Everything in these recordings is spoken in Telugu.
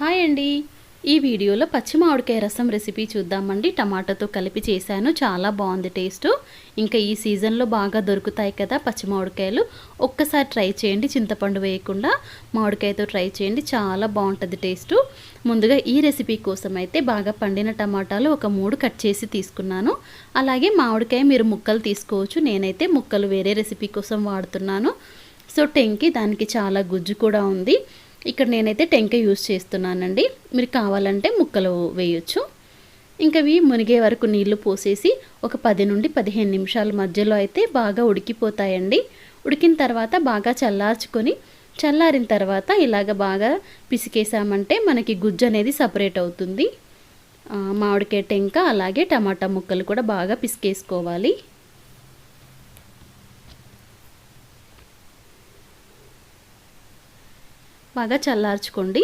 హాయ్ అండి. ఈ వీడియోలో పచ్చి మామిడికాయ రసం రెసిపీ చూద్దామండి. టమాటాతో కలిపి చేశాను. చాలా బాగుంది టేస్ట్. ఇంకా ఈ సీజన్లో బాగా దొరుకుతాయి కదా పచ్చి మామిడికాయలు. ఒక్కసారి ట్రై చేయండి. చింతపండు వేయకుండా మామిడికాయతో ట్రై చేయండి. చాలా బాగుంటుంది టేస్ట్. ముందుగా ఈ రెసిపీ కోసం అయితే బాగా పండిన టమాటాలు ఒక మూడు కట్ చేసి తీసుకున్నాను. అలాగే మామిడికాయ మీరు ముక్కలు తీసుకోవచ్చు. నేనైతే ముక్కలు వేరే రెసిపీ కోసం వాడుతున్నాను. సో టెంకి దానికి చాలా గుజ్జు కూడా ఉంది. ఇక్కడ నేనైతే టెంక యూస్ చేస్తున్నానండి. మీరు కావాలంటే ముక్కలు వేయొచ్చు. ఇంకా ఇవి మునిగే వరకు నీళ్ళు పోసేసి ఒక పది నుండి పదిహేను నిమిషాల మధ్యలో అయితే బాగా ఉడికిపోతాయండి. ఉడికిన తర్వాత బాగా చల్లార్చుకొని చల్లారిన తర్వాత ఇలాగ బాగా పిసికేసామంటే మనకి గుజ్జు అనేది సపరేట్ అవుతుంది. మామిడికాయ టెంక అలాగే టమాటా ముక్కలు కూడా బాగా పిసికేసుకోవాలి. బాగా చల్లార్చుకోండి.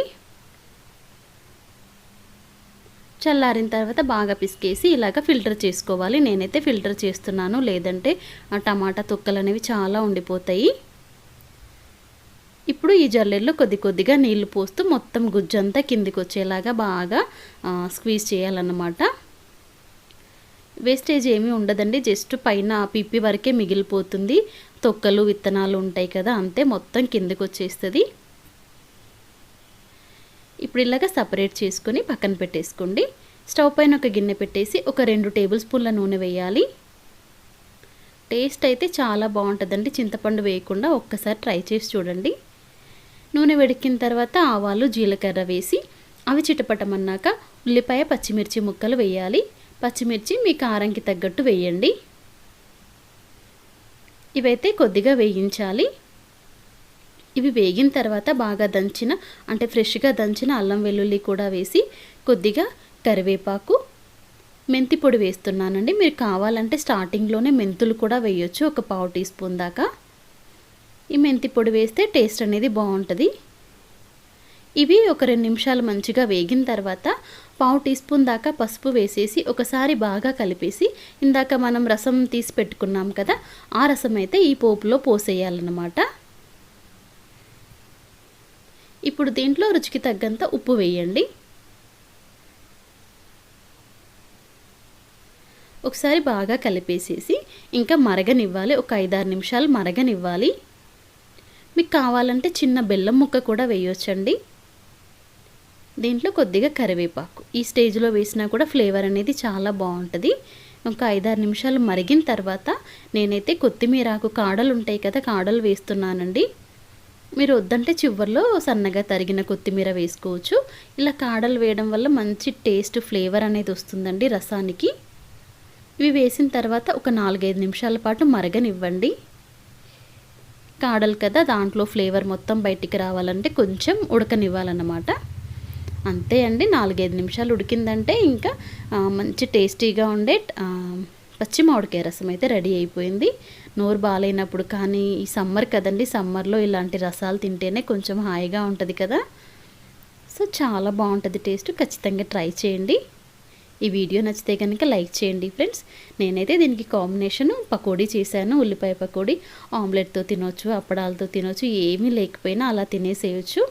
చల్లారిన తర్వాత బాగా పిసికేసి ఇలాగ ఫిల్టర్ చేసుకోవాలి. నేనైతే ఫిల్టర్ చేస్తున్నాను. లేదంటే ఆ టమాటా తొక్కలు అనేవి చాలా ఉండిపోతాయి. ఇప్పుడు ఈ జల్లెల్లో కొద్ది కొద్దిగా నీళ్ళు పోస్తూ మొత్తం గుజ్జంతా కిందికి వచ్చేలాగా బాగా స్క్వీజ్ చేయాలన్నమాట. వేస్టేజ్ ఏమీ ఉండదండి. జస్ట్ పైన పిప్పి వరకే మిగిలిపోతుంది. తొక్కలు విత్తనాలు ఉంటాయి కదా అంతే మొత్తం కిందికి వచ్చేస్తుంది. ఇప్పుడు ఇలాగ సపరేట్ చేసుకొని పక్కన పెట్టేసుకోండి. స్టవ్ పైన ఒక గిన్నె పెట్టేసి ఒక రెండు టేబుల్ స్పూన్ల నూనె వేయాలి. టేస్ట్ అయితే చాలా బాగుంటుందండి. చింతపండు వేయకుండా ఒక్కసారి ట్రై చేసి చూడండి. నూనె వెడికిన తర్వాత ఆవాలు జీలకర్ర వేసి అవి చిటపటమన్నాక ఉల్లిపాయ పచ్చిమిర్చి ముక్కలు వేయాలి. పచ్చిమిర్చి మీ కారంకి తగ్గట్టు వేయండి. ఇవైతే కొద్దిగా వేయించాలి. ఇవి వేగిన తర్వాత బాగా దంచిన అంటే ఫ్రెష్గా దంచిన అల్లం వెల్లుల్లి కూడా వేసి కొద్దిగా కరివేపాకు మెంతి పొడి వేస్తున్నానండి. మీరు కావాలంటే స్టార్టింగ్లోనే మెంతులు కూడా వేయొచ్చు ఒక పావు టీ స్పూన్ దాకా. ఈ మెంతి పొడి వేస్తే టేస్ట్ అనేది బాగుంటుంది. ఇవి ఒక రెండు నిమిషాలు మంచిగా వేగిన తర్వాత పావు టీ స్పూన్ దాకా పసుపు వేసేసి ఒకసారి బాగా కలిపేసి ఇందాక మనం రసం తీసి పెట్టుకున్నాం కదా ఆ రసం అయితే ఈ పోపులో పోసేయాలన్నమాట. ఇప్పుడు దీంట్లో రుచికి తగ్గంత ఉప్పు వేయండి. ఒకసారి బాగా కలిపేసేసి ఇంకా మరగనివ్వాలి. ఒక ఐదారు నిమిషాలు మరగనివ్వాలి. మీకు కావాలంటే చిన్న బెల్లం ముక్క కూడా వేయొచ్చండి. దీంట్లో కొద్దిగా కరివేపాకు. ఈ స్టేజ్లో వేసినా కూడా ఫ్లేవర్ అనేది చాలా బాగుంటుంది. ఒక ఐదారు నిమిషాలు మరిగిన తర్వాత నేనైతే కొత్తిమీర ఆకు కాడలు ఉంటాయి కదా కాడలు వేస్తున్నానండి. మీరు వద్దంటే చివరిలో సన్నగా తరిగిన కొత్తిమీర వేసుకోవచ్చు. ఇలా కాడలు వేయడం వల్ల మంచి టేస్ట్ ఫ్లేవర్ అనేది వస్తుందండి రసానికి. ఇవి వేసిన తర్వాత ఒక నాలుగైదు నిమిషాల పాటు మరగనివ్వండి. కాడలు కదా దాంట్లో ఫ్లేవర్ మొత్తం బయటికి రావాలంటే కొంచెం ఉడకనివ్వాలన్నమాట. అంతే అండి నాలుగైదు నిమిషాలు ఉడికిందంటే ఇంకా మంచి టేస్టీగా ఉండే పచ్చి మామిడికాయ రసం అయితే రెడీ అయిపోయింది. నోరు బాగాలేనప్పుడు కానీ ఈ సమ్మర్ కదండి సమ్మర్లో ఇలాంటి రసాలు తింటేనే కొంచెం హాయిగా ఉంటుంది కదా. సో చాలా బాగుంటుంది టేస్ట్. ఖచ్చితంగా ట్రై చేయండి. ఈ వీడియో నచ్చితే కనుక లైక్ చేయండి ఫ్రెండ్స్. నేనైతే దీనికి కాంబినేషన్ పకోడీ చేశాను. ఉల్లిపాయ పకోడీ ఆమ్లెట్తో తినొచ్చు అప్పడాలతో తినొచ్చు ఏమీ లేకపోయినా అలా తినేసేయచ్చు.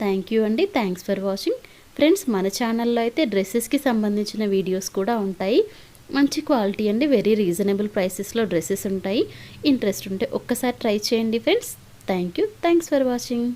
థ్యాంక్ యూ అండి. Thanks for watching. ఫ్రెండ్స్ మన ఛానల్లో అయితే డ్రెస్సెస్కి సంబంధించిన వీడియోస్ కూడా ఉంటాయి. మంచి క్వాలిటీ అండి వెరీ రీజనబుల్ ప్రైసెస్లో డ్రెస్సెస్ ఉంటాయి. ఇంట్రెస్ట్ ఉంటే ఒక్కసారి ట్రై చేయండి friends thank you thanks for watching